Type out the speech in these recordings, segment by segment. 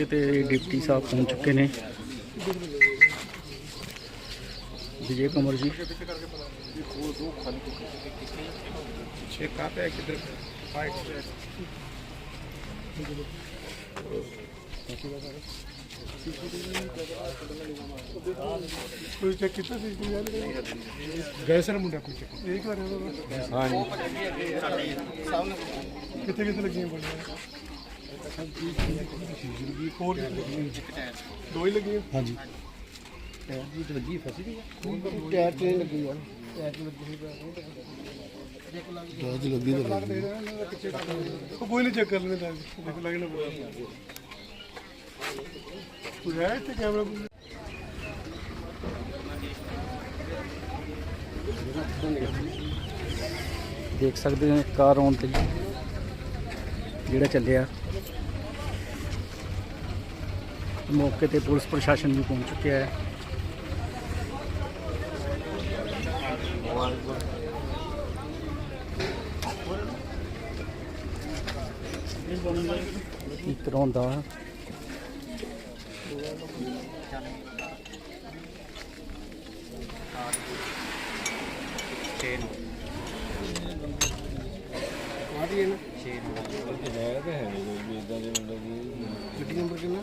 ਮੌਕੇ ਤੇ ਡਿਪਟੀ ਸਾਹਿਬ ਪਹੁੰਚ ਚੁੱਕੇ ਨੇ। ਵਿਜੇ ਕਮਰ ਜੀ। ਕੋਈ ਚੈੱਕ ਕੀਤਾ ਸੀ ਕੋਈ ਯਾਰ ਗਏ ਸਰ ਮੁੰਡਾ ਕੋਈ ਚੈੱਕ ਇਹ ਕਰ ਰਿਹਾ ਹਾਂ ਜੀ ਕਿੱਥੇ ਕਿੱਥੇ ਲੱਗੀਆਂ ਬੋਲੀਆਂ ਗੋਲੀਆਂ ਹੋਰ ਦੋ ਹੀ ਲੱਗੀਆਂ ਹਾਂਜੀ। ਟਾਇਰ ਤੇ ਲੱਗੀ ਆ ਟਾਇਰ ਤੇ ਲੱਗੀ। ਉਹ ਕੋਈ ਨਹੀਂ ਚੈੱਕ ਕਰ ਲੈਣੇ ਤਾਂ ਦੇਖ ਲੱਗਣਾ ਕੋਈ ਹੈ ਇੱਥੇ ਕੈਮਰਾ ਕੋਈ? ਦੇਖ ਸਕਦੇ ਹੋ ਕਾਰ ਆਉਣ ਤੇ। ਜਿਹੜਾ ਚੱਲਿਆ। ਮੌਕੇ ਤੇ ਪੁਲਿਸ ਪ੍ਰਸ਼ਾਸਨ ਵੀ ਪਹੁੰਚ ਚੁੱਕਿਆ ਹੈ। ਕੀ ਕਰਾਉਂਦਾ ਆਦੀ ਹੈ ਨਾ ਗੱਡੀ ਨੰਬਰ ਕਿੰਨਾ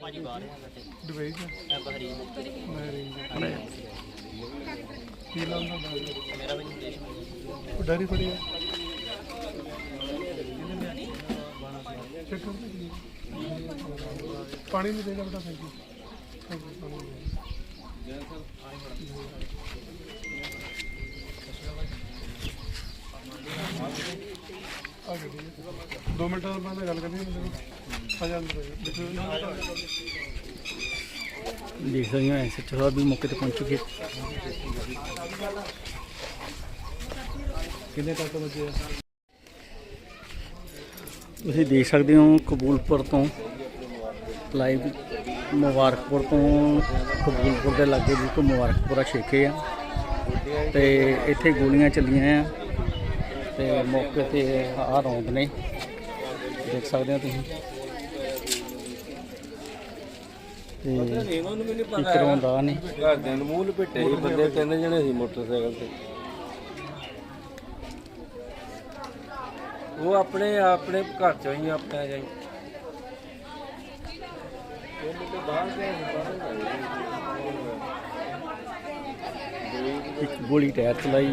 ਭਾਜੀ ਬਾਹਰ ਦੁਬਈ ਦਾ ਮੈਂ ਬਹਰੀਨ ਮੈਂ ਰਹਿੰਦਾ ਕੀ ਨਾਮ ਦਾ ਮੇਰਾ ਵੀ ਦੇਸ਼ ਉਹ ਡੈਰੀ ਫੜੀ ਹੈ ਪਾਣੀ ਨਹੀਂ ਦੇਗਾ ਬੇਟਾ ਥੈਂਕ ਯੂ ਦੋ ਮਿੰਟਾਂ ਬਾਅਦ ਗੱਲ ਕਰਨੀ ਆ ਜਾ। ਦੇਖ ਸਕਦੇ ਹੋ ਐਸਐਚਓ ਸਾਹਿਬ ਵੀ ਮੌਕੇ ਤੇ ਪਹੁੰਚ ਚੁੱਕੇ ਕਿੰਨੇ ਤੱਕ ਬਚੇ ਤੁਸੀਂ ਦੇਖ ਸਕਦੇ ਹੋ ਕਬੂਲਪੁਰ ਤੋਂ ਲਾਈਵ ਮੁਬਾਰਕਪੁਰ ਤੋਂ ਕਬੂਲਪੁਰ ਦੇ ਲਾਗੇ ਬਿਲਕੁਲ ਮੁਬਾਰਕਪੁਰਾ ਛੇਕੇ ਆ। ਤੇ ਇੱਥੇ ਗੋਲੀਆਂ ਚੱਲੀਆਂ ਆ। ਤੇ ਮੌਕੇ ਤੇ ਆਹ ਰੌਂਦ ਨੇ। ਦੇਖ ਸਕਦੇ ਹੋ ਤੁਸੀਂ। ਤੇ ਇਹਨਾਂ ਨੂੰ ਵੀ ਘਰਦਿਆਂ ਨੂੰ ਮੂੰਹ ਲਪੇਟੇ ਬੰਦੇ ਤਿੰਨ ਜਣੇ ਸੀ ਮੋਟਰਸਾਈਕਲ ਤੇ। ਉਹ ਆਪਣੇ ਆਪਣੇ ਘਰ ਚੋਂ ਹੀ ਆਪਣੇ ਜਾਈ ਉਹ ਮੁੰਡੇ ਬਾਹਰ ਗਏ ਸੀ, ਬਾਹਰ ਗਏ ਇੱਕ ਗੋਲੀ ਟਾਇਰ ਚਲਾਈ।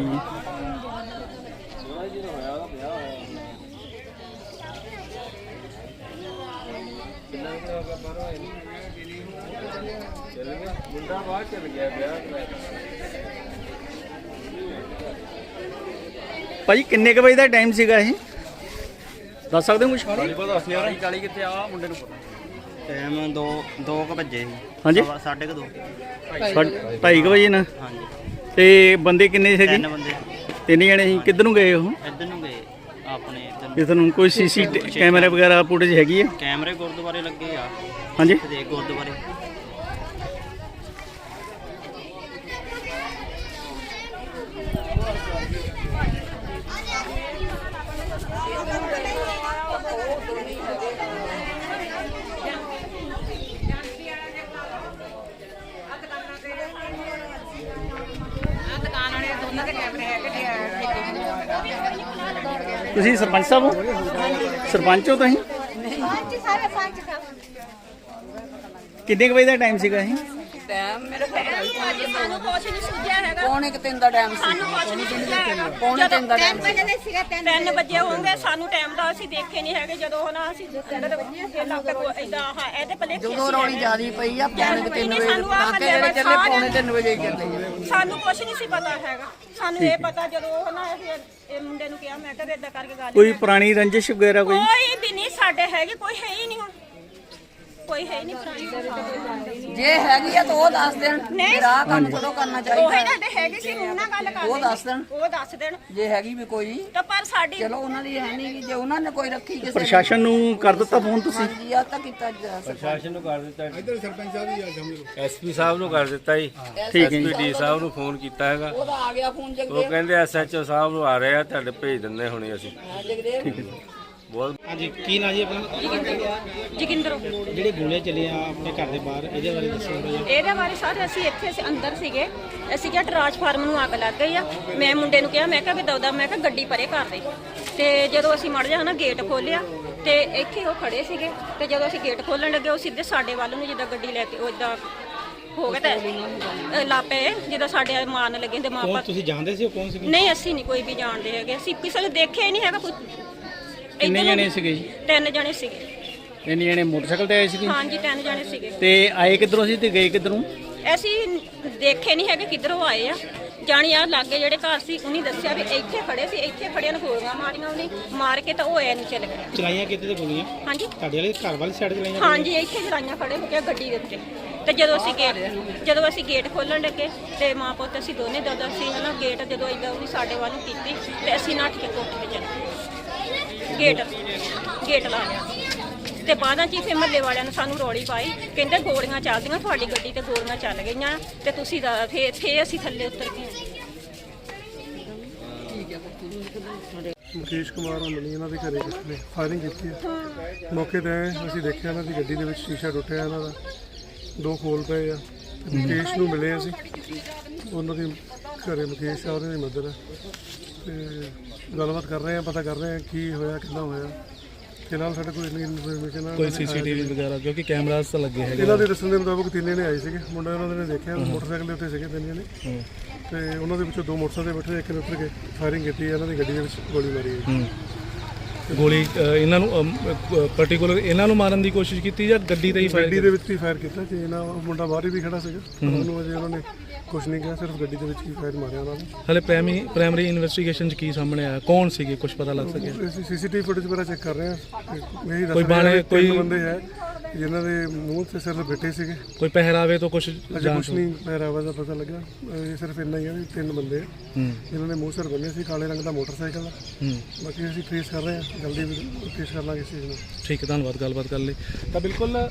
ਮੁੰਡਾ ਬਾਹਰ ਚਲ ਗਿਆ ਵਿਆਹ ਕਰਾ ਭਾਜੀ ਕਿੰਨੇ ਕ ਵਜੇ ਦਾ ਟਾਈਮ ਸੀਗਾ ਇਹ? ਦੱਸ ਸਕਦੇ ਹੋ ਕੁਝ ਪਤਾ ਸੀ ਯਾਰ ਕਾਲੀ ਕਿੱਥੇ ਆ ਮੁੰਡੇ ਨੂੰ ਪਤਾ। ਟਾਈਮ 2 2 ਕ ਵਜੇ ਸੀ। ਹਾਂਜੀ? ਸਾਢੇ ਕੁ 2 ਸਾਢੇ- ਢਾਈ ਕੁ ਵਜੇ ਨਾ? ਹਾਂਜੀ। ਤੇ ਬੰਦੇ ਕਿੰਨੇ ਸੀਗੇ ਤਿੰਨ ਬੰਦੇ। ਤਿੰਨ ਜਣੇ ਸੀ। ਕਿੱਧਰ ਨੂੰ ਗਏ ਉਹ? ਇੱਧਰ ਨੂੰ ਗਏ ਆਪਣੇ ਇੱਧਰ ਨੂੰ। ਜੇ ਤੁਹਾਨੂੰ ਕੋਈ ਸੀਸੀ ਕੈਮਰਾ ਵਗੈਰਾ ਫੁਟੇਜ ਹੈਗੀ ਹੈ ਕੈਮਰੇ ਗੁਰਦੁਆਰੇ ਲੱਗੇ ਆ। ਹਾਂਜੀ। ਤੇ ਗੁਰਦੁਆਰੇ। ਤੁਸੀਂ ਸਰਪੰਚ ਸਾਹਿਬ ਹੋ? ਸਰਪੰਚ ਹੋ ਤੁਸੀਂ? ਕਿੰਨੇ ਕੁ ਵਜੇ ਦਾ ਟਾਈਮ ਸੀਗਾ ਇਹ? ਟਾਈਮ ਮੇਰੇ ਕੋਲ ਅੱਜ ਸਾਨੂੰ ਕੁਛ ਨਹੀਂ ਸੁਝਿਆ ਹੈਗਾ। ਪੌਣੇ ਕੁ ਤਿੰਨ ਦਾ ਟਾਈਮ ਸੀ। ਸਾਨੂੰ ਕੁਛ ਨਹੀਂ ਸੀਗਾ ਪੌਣੇ ਤਿੰਨ ਦਾ ਟਾਈਮ ਵਜੇ ਦੇ ਸੀਗਾ ਤਿੰਨ 3 ਵਜੇ ਹੋਣਗੇ ਸਾਨੂੰ ਟਾਈਮ ਦਾ ਅਸੀਂ ਦੇਖੇ ਨਹੀਂ ਹੈਗੇ ਜਦੋਂ ਨਾ ਅਸੀਂ ਅੰਦਰ ਇਹ ਲੱਗ ਇਦਾਂ ਹਾਂ ਇਹਦੇ ਪਲੇ ਜਦੋਂ ਰੌਣੀ ਜ਼ਿਆਦੀ ਪਈ ਆ ਪੌਣੇ ਕੁ ਤਿੰਨ ਵਜੇ ਟਾਂਕੇ ਜਿਹੜੇ ਚੱਲੇ ਪੌਣੇ ਤਿੰਨ ਵਜੇ ਹੀ ਚੱਲੇ ਸਾਨੂੰ ਕੁਛ ਨਹੀਂ ਸੀ ਪਤਾ ਹੈਗਾ। ਸਾਨੂੰ ਇਹ ਪਤਾ ਜਦੋਂ ਉਹ ਨਾ ਇਹ ਇਹ ਮੁੰਡੇ ਨੂੰ ਕਿਹਾ ਮੈਂ ਕਿਹਾ ਵੀ ਏਦਾਂ ਕਰਕੇ ਗੱਲ ਕੋਈ ਪੁਰਾਣੀ ਰੰਜਿਸ਼ ਵਗੈਰਾ ਕੋਈ? ਕੋਈ ਵੀ ਨਹੀਂ ਸਾਡੇ ਹੈਗੇ ਕੋਈ ਹੈ ਹੀ ਨਹੀਂ ਹੁਣ। ਕੋਈ ਹੈ ਹੀ ਨਹੀਂ ਪੁਰਾਣੀ ਜੇ ਹੈਗੀ ਆ ਤਾਂ ਉਹ ਦੱਸ ਦੇਣ। ਨਹੀਂ। ਮੇਰਾ ਕੰਮ ਕਦੋਂ ਕਰਨਾ ਉਹ ਚਾਹੀਦਾ। ਇਹਨਾਂ ਦੇ ਹੈਗੇ ਸੀ ਮੂੰਹ ਨਾਲ ਗੱਲ ਕਰਦੇ ਉਹ ਦੱਸ ਦੇਣ। ਉਹ ਦੱਸ ਦੇਣ। ਜੇ ਹੈਗੀ ਵੀ ਕੋਈ। ਤਾਂ ਪਰ ਸਾਡੀ ਚਲੋ ਉਹਨਾਂ ਦੀ ਹੈ ਨਹੀਂ ਜੇ ਉਹਨਾਂ ਨੇ ਕੋਈ ਰੱਖੀ ਕਿਸੇ ਨੇ। ਪ੍ਰਸ਼ਾਸਨ ਨੂੰ ਕਰ ਦਿੱਤਾ ਫੋਨ ਤੁਸੀਂ? ਹਾਂਜੀ ਆ ਤਾਂ ਕੀਤਾ ਜਾ ਸਕਦਾ ਪ੍ਰਸ਼ਾਸਨ ਨੂੰ ਕਰ ਦਿੱਤਾ ਇੱਧਰ ਸਰਪੰਚ ਸਾਹਿਬ ਜੀ ਆ ਸਮਝ ਲਓ ਐਸਪੀ ਸਾਹਿਬ ਨੂੰ ਕਰ ਦਿੱਤਾ ਜੀ। ਠੀਕ ਹੈ ਜੀ। ਐਸਪੀ ਡੀ ਸਾਹਿਬ ਨੂੰ ਫੋਨ ਕੀਤਾ ਹੈਗਾ। ਉਹਦਾ ਆ ਗਿਆ ਫੋਨ ਉਹ ਜਗਦੇਵ ਕਹਿੰਦੇ ਐਸਐਚਓ ਸਾਹਿਬ ਨੂੰ ਆ ਰਹੇ ਆ ਤੁਹਾਡੇ ਭੇਜ ਦਿੰਦੇ ਹੁਣੇ ਅਸੀਂ। ਹਾਂ, ਜਗਦੇਵ। ਬਹੁਤ ਹਾਂਜੀ ਕੀ ਨਾਂ ਜੀ ਆਪਣਾ? ਜੋਗਿੰਦਰ ਜਿਹੜੇ ਗੋਲੀਆਂ ਚੱਲੀਆਂ ਆਪਣੇ ਘਰ ਦੇ ਬਾਹਰ ਇਹਦੇ ਬਾਰੇ ਦੱਸੋ ਥੋੜ੍ਹਾ ਜਿਹਾ। ਇਹਦੇ ਬਾਰੇ ਸਾਰੇ ਅਸੀਂ ਇੱਥੇ ਅਸੀਂ ਅੰਦਰ ਸੀਗੇ। ਅਸੀਂ ਕਿਹਾ ਟਰਾਂਸਫਾਰਮ ਨੂੰ ਅੱਗ ਲੱਗ ਗਈ ਆ। ਮੈਂ ਮੁੰਡੇ ਨੂੰ ਕਿਹਾ ਮੈਂ ਕਿਹਾ ਵੀ ਦਵਦਾ ਮੈਂ ਕਿਹਾ ਗੱਡੀ ਪਰੇ ਕਰ ਦੇ। ਤੇ ਜਦੋਂ ਅਸੀਂ ਮੜ ਜਾ ਨਾ ਗੇਟ ਖੋਲਿਆ ਤੇ ਇੱਥੇ ਉਹ ਖੜੇ ਸੀਗੇ। ਤੇ ਜਦੋਂ ਅਸੀਂ ਗੇਟ ਖੋਲਣ ਲੱਗੇ ਉਹ ਸਿੱਧੇ ਸਾਡੇ ਵੱਲ ਨੂੰ ਜਿੱਦਾਂ ਗੱਡੀ ਲੈ ਕੇ ਉਹ ਇਦਾਂ ਹੋ ਗਿਆ ਤੇ ਲਾਪੇ ਜਿੱਦਾਂ ਸਾਡੇ ਮਾਰਨ ਲੱਗੇ ਤੇ ਮਾਪਾ। ਕੌਣ ਤੁਸੀਂ ਜਾਣਦੇ ਸੀ ਉਹ ਕੌਣ ਸੀ ਨਹੀਂ ਅਸੀਂ ਨਹੀਂ ਕੋਈ ਵੀ ਜਾਣਦੇ ਹੈਗੇ। ਅਸੀਂ ਕਿਸੇ ਨੂੰ ਦੇਖਿਆ ਹੀ ਨਹੀਂ ਹੈਗਾ ਕੋਈ ਕਿੰਨੇ ਇੱਧਰੋਂ- ਜਣੇ ਸੀਗੇ ਜੀ? ਤਿੰਨ ਜਣੇ ਸੀਗੇ। ਇੰਨੇ ਜਣੇ ਮੋਟਰਸਾਈਕਲ ਤੇ ਆਏ ਸੀਗੇ? ਹਾਂਜੀ ਤਿੰਨ ਜਣੇ ਸੀਗੇ। ਤੇ ਆਏ ਕਿੱਧਰੋਂ ਸੀ ਤੇ ਗਏ ਕਿੱਧਰੋਂ? ਅਸੀਂ ਦੇਖੇ ਨਹੀਂ ਹੈਗੇ ਕਿੱਧਰੋਂ ਆਏ ਆ। ਜਾਣੀ ਆ ਲਾਗੇ ਜਿਹੜੇ ਘਰ ਸੀ ਉਹਨੇ ਦੱਸਿਆ ਵੀ ਇੱਥੇ ਖੜੇ ਸੀ ਇੱਥੇ ਖੜਿਆਂ ਨੂੰ ਗੋਲੀਆਂ ਮਾਰੀਆਂ ਉਹਨੇ। ਮਾਰ ਕੇ ਤਾਂ ਉਹ ਐ ਨੂੰ ਚਲੇ ਗਿਆ ਚਲਾਈਆਂ ਕਿਤੇ ਤੇ ਗੋਲੀਆਂ? ਹਾਂਜੀ। ਤੁਹਾਡੇ ਵਾਲੇ ਘਰ ਵਾਲੀ ਸਾਈਡ ਚਲਾਈਆਂ ਹਾਂਜੀ ਇੱਥੇ ਜਰਾਈਆਂ ਖੜੇ ਹੋ ਕੇ ਗੱਡੀ ਦੇ ਉੱਤੇ। ਤੇ ਜਦੋਂ ਅਸੀਂ ਗੇਟ ਜਦੋਂ ਅਸੀਂ ਗੇਟ ਖੋਲਣ ਲੱਗੇ ਤੇ ਮਾਂ ਪੁੱਤ ਅਸੀਂ ਦੋਨੇ ਦਾਦਾ ਸੀ ਹਨਾ ਗੇਟ ਜਦੋਂ ਇਦਾਂ ਉਹਨੇ ਸਾਡੇ ਵੱਲ ਨੂੰ ਕੀਤੀ ਤੇ ਅਸੀਂ ਨੱਠ ਕੇ ਕੋਠੇ ਤੇ ਚਲੇ ਗਏ। ਗੇਟ ਗੇਟ ਲਾ ਲਿਆ। ਤੇ ਬਾਅਦਾਂ ਚ ਹੀ ਫਿਰ ਮਹੱਲੇ ਵਾਲਿਆਂ ਨੇ ਸਾਨੂੰ ਰੌਲੀ ਪਾਈ ਕਹਿੰਦੇ ਗੋਲੀਆਂ ਚੱਲਦੀਆਂ ਤੁਹਾਡੀ ਗੱਡੀ ਤੇ ਗੋਲੀਆਂ ਚੱਲ ਗਈਆਂ ਤੇ ਤੁਸੀਂ ਦਾ- ਫੇਰ ਫੇਰ ਅਸੀਂ ਥੱਲੇ ਉਤਰ ਗਏ। ਮੁਕੇਸ਼ ਕੁਮਾਰ ਨੂੰ ਮਿਲੀ ਇਹਨਾਂ ਦੇ ਘਰੇ ਕਿਸੇ ਨੇ ਫਾਇਰਿੰਗ ਕੀਤੀ ਹੈ। ਮੌਕੇ ਤੇ ਆਏ, ਅਸੀਂ ਦੇਖਿਆ ਇਹਨਾਂ ਦੀ ਗੱਡੀ ਦੇ ਵਿੱਚ ਸ਼ੀਸ਼ਾ ਟੁੱਟਿਆ ਇਹਨਾਂ ਦਾ ਦੋ ਖੋਲ ਪਏ ਆ ਤੇ ਮੁਕੇਸ਼ ਨੂੰ ਮਿਲੇ ਅਸੀਂ। ਉਹਨਾਂ ਦੀ ਘਰੇ ਮੁਕੇਸ਼ ਆ ਉਹਨਾਂ ਦੀ ਮਦਰ ਹੈ ਤੇ ਗੱਲਬਾਤ ਕਰ ਰਹੇ ਆ ਪਤਾ ਕਰ ਰਹੇ ਆ ਕੀ ਹੋਇਆ ਕਿੱਦਾਂ ਹੋਇਆ। ਫਿਲਹਾਲ ਸਾਡੇ ਕੋਲ ਇੰਨੀ ਇਨਫੋਰਮੇਸ਼ਨ ਕੋਈ ਸੀਸੀਟੀਵੀ ਵਗੈਰਾ ਕਿਉਂਕਿ ਕੈਮਰਾਸ ਤਾਂ ਲੱਗੇ ਹੈਗੇ ਇਹਨਾਂ ਦੇ ਦੱਸਣ ਦੇ ਮੁਤਾਬਕ ਤਿੰਨੇ ਨੇ ਆਏ ਸੀਗੇ। ਮੁੰਡਾ ਇਹਨਾਂ ਦੇ ਨੇ ਦੇਖਿਆ ਮੋਟਰਸਾਈਕਲ ਦੇ ਉੱਤੇ ਸੀਗੇ ਤਿੰਨੇ ਨੇ ਤੇ ਉਹਨਾਂ ਦੇ ਵਿੱਚੋਂ ਦੋ ਮੋਟਰਸਾਈਕਲ ਤੇ ਬੈਠੇ ਇੱਕ ਨੇ ਉੱਤਰ ਕੇ ਫਾਇਰਿੰਗ ਕੀਤੀ ਇਹਨਾਂ ਦੀ ਗੱਡੀ ਦੇ ਵਿੱਚ ਗੋਲੀ ਮਾਰੀ। ਹੂੰ। ਗੋਲੀ ਅ, ਇਹਨਾਂ ਨੂੰ ਪਾਰਟਿਕੂਲਰ ਇਹਨਾਂ ਨੂੰ ਮਾਰਨ ਦੀ ਕੋਸ਼ਿਸ਼ ਕੀਤੀ ਜਾਂ ਗੱਡੀ ਤੇ ਹੀ ਗੱਡੀ ਫਾਇਰ ਦੇ ਵਿੱਚ ਹੀ ਫਾਇਰ ਕੀਤਾ ਤੇ ਇਹਨਾਂ ਉਹ ਮੁੰਡਾ ਬਾਹਰ ਵੀ ਖੜਾ ਸੀਗਾ। ਪਰ ਉਹਨੂੰ ਅਜੇ ਉਹਨਾਂ ਨੇ ਕੁਝ ਨਹੀਂ ਕਿਹਾ ਸਿਰਫ ਗੱਡੀ ਦੇ ਵਿੱਚ ਹੀ ਫਾਇਰ ਮਾਰਿਆ ਉਹਨਾਂ ਨੇ। ਹਲੇ ਪ੍ਰਾਇਮਰੀ ਪ੍ਰਾਇਮਰੀ ਇਨਵੈਸਟੀਗੇਸ਼ਨ ਚ ਕੀ ਸਾਹਮਣੇ ਆਇਆ? ਕੌਣ ਸੀਗੇ? ਕੁਝ ਪਤਾ ਲੱਗ ਸਕਿਆ ਅਸੀਂ ਸੀਸੀਟੀਵੀ ਫੁਟੇਜ ਵਗੈਰਾ ਚੈੱਕ ਕਰ ਰਹੇ ਹਾਂ। ਤੇ ਇਹੀ ਦੱਸ ਕੋਈ ਰਹੇ ਬਾਣੇ- ਆ ਵੀ ਤਿੰਨ ਕੋਈ- ਬੰਦੇ ਹੈ। ਜਿਨ੍ਹਾਂ ਦੇ ਮੂੰਹ ਤੇ ਸਿਰ ਬੈਠੇ ਸੀਗੇ। ਕੋਈ ਪਹਿਰਾਵੇ ਤੋਂ ਕੁਝ ਅਜੇ ਕੁਝ ਨਹੀਂ ਪਹਿਰਾਵਾ ਦਾ ਪਤਾ ਲੱਗਾ। ਇਹ ਸਿਰਫ ਇੰਨਾ ਹੀ ਹੈ ਵੀ ਤਿੰਨ ਬੰਦੇ ਆ। ਹੂੰ। ਜਿਨ੍ਹਾਂ ਨੇ ਮੂੰਹ ਸਿਰ ਬੰਨੇ ਸੀ ਕਾਲੇ ਰੰਗ ਦਾ ਮੋਟਰਸਾਈਕਲ ਆ। ਹੂੰ। ਬਾਕੀ ਅਸੀਂ ਟ੍ਰੇਸ ਕਰ ਰਹੇ ਹਾਂ ਜਲਦੀ ਟ੍ਰੇਸ ਕਰ ਲਾਂਗੇ ਇਸ ਚੀਜ਼ ਨੂੰ। ਠੀਕ ਹੈ ਧੰਨਵਾਦ ਗੱਲਬਾਤ ਕਰਨ ਲਈ। ਤਾਂ ਬਿਲਕੁਲ